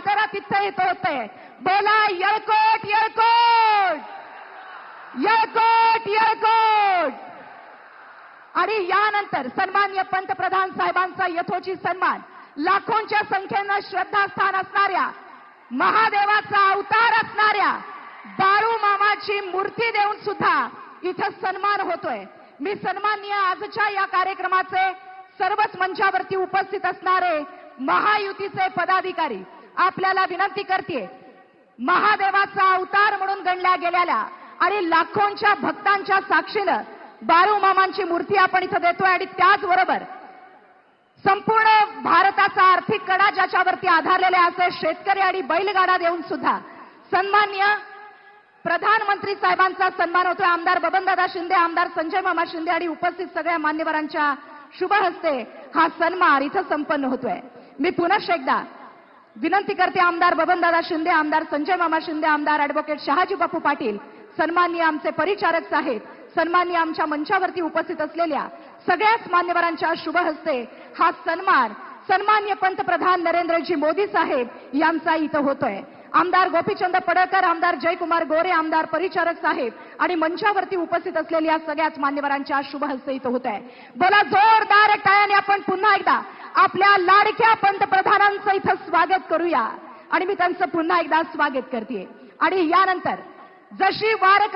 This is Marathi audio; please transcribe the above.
आदरातिथ्य इथं होते. बोला यळकोट यळकोट. यळकोट यळकोट. आणि यानंतर सन्मान्य पंतप्रधान साहेबांचा यथोचित सन्मान लाखोंच्या संख्येनं श्रद्धास्थान असणाऱ्या महादेवाचा अवतार असणाऱ्या बाळू मामाची मूर्ती देऊन सुद्धा इथं सन्मान होतोय. मी सन्माननीय आजच्या या कार्यक्रमाचे सर्वच मंचावरती उपस्थित असणारे महायुतीचे पदाधिकारी आपल्याला विनंती करते. महादेवाचा अवतार म्हणून गणल्या गेलेल्या आणि लाखोंच्या भक्तांच्या साक्षीनं बारू मामांची मूर्ती आपण इथं देतोय आणि त्याचबरोबर संपूर्ण भारताचा आर्थिक कडा ज्याच्यावरती आधारलेले असे शेतकरी आणि बैलगाडा देऊन सुद्धा सन्मान्य प्रधानमंत्री साहेबांचा सन्मान होतोय. आमदार बबनदादा शिंदे आमदार संजय मामा शिंदे आणि उपस्थित सगळ्या मान्यवरांच्या शुभ हस्ते हा सन्मान इथं संपन्न होतोय. मी पुनश एकदा विनंती करते आमदार बबनदादा शिंदे आमदार संजय मामा शिंदे आमदार अॅडव्होकेट शहाजी बापू पाटील सन्माननीय आमचे परिचारक साहेब सन्माननीय आमच्या मंचावरती उपस्थित असलेल्या सगळ्याच मान्यवरांच्या शुभ हस्ते हा सन्मान सन्मान्य पंतप्रधान नरेंद्रजी मोदी साहेब यांचा इथं होतोय. आमदार गोपीचंद पडळकर आमदार जयकुमार गोरे आमदार परिचारक साहेब आणि मंचावरती उपस्थित असलेल्या सगळ्याच मान्यवरांच्या शुभ हस्ते इथं होत आहे. बोला जोरदार टाळ्याने आपण पुन्हा एकदा आपल्या लाडक्या पंतप्रधानांचं इथं स्वागत करूया. आणि मी त्यांचं पुन्हा एकदा स्वागत करते आणि यानंतर जशी वार